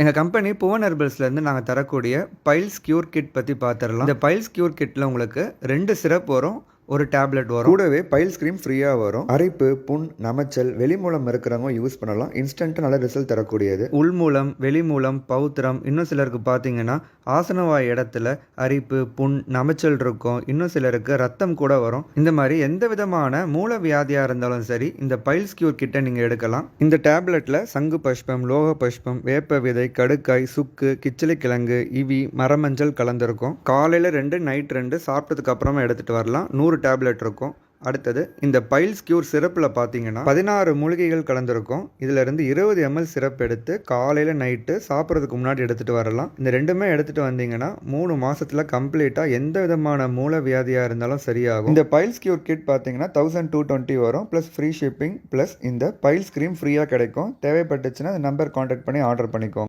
எங்கள் கம்பெனி புவன் ஹெர்பல்ஸ்லேருந்து நாங்கள் தரக்கூடிய பைல்ஸ் கியூர் கிட் பற்றி பார்த்துடலாம் இந்த பைல்ஸ் கியூர் கிட்டில் உங்களுக்கு ரெண்டு சிரப் வரும். ஒரு டேப்லெட் வரும். கூடவே பைல் ஸ்க்ரீம் ஃப்ரீயாக வரும். அரிப்பு புண் நமைச்சல் வெளிமூலம் இருக்கிறவங்க யூஸ் பண்ணலாம். இன்ஸ்டன்ட் நல்ல ரிசல்ட் தரக்கூடியது. உள்மூலம் வெளிமூலம் பௌத்திரம் இன்னும் சிலருக்கு பார்த்தீங்கன்னா ஆசனவாய் இடத்துல அரிப்பு புண் நமைச்சல் இருக்கும். இன்னும் சிலருக்கு ரத்தம் கூட வரும். இந்த மாதிரி எந்த விதமான மூல வியாதியாக இருந்தாலும் சரி இந்த பைல்ஸ் கியூர் கிட்ட நீங்கள் எடுக்கலாம். இந்த டேப்லெட்டில் சங்கு பஷ்பம் லோக பஷ்பம் வேப்ப விதை கடுக்காய் சுக்கு கிச்சிலி கிழங்கு இவி மரமஞ்சள் கலந்துருக்கும். காலையில் ரெண்டு நைட் ரெண்டு சாப்பிட்டதுக்கு அப்புறமா எடுத்துகிட்டு வரலாம். நூறு டேப்லெட் இருக்கும். அடுத்தது இந்த பைல்ஸ் கியூர் சிறப்பில் பார்த்தீங்கன்னா பதினாறு மூலிகைகள் கலந்துருக்கும். இதிலிருந்து இருபது எம்எல் சிறப்பு எடுத்து காலையில் நைட்டு சாப்பிட்றதுக்கு முன்னாடி எடுத்துகிட்டு வரலாம். இந்த ரெண்டுமே எடுத்துகிட்டு வந்தீங்கன்னா மூணு மாதத்தில் கம்ப்ளீட்டாக எந்த விதமான மூல வியாதியாக இருந்தாலும் சரியாகும். இந்த பைல்ஸ் கியூர் கிட் பார்த்தீங்கன்னா தௌசண்ட் டூ டுவெண்ட்டி வரும். ப்ளஸ் ஃப்ரீ ஷிப்பிங் ப்ளஸ் இந்த பைல்ஸ் கிரீம் ஃப்ரீயாக கிடைக்கும். தேவைப்பட்டுச்சுன்னா இந்த நம்பர் காண்டாக்ட் பண்ணி ஆர்டர் பண்ணிக்கோங்க.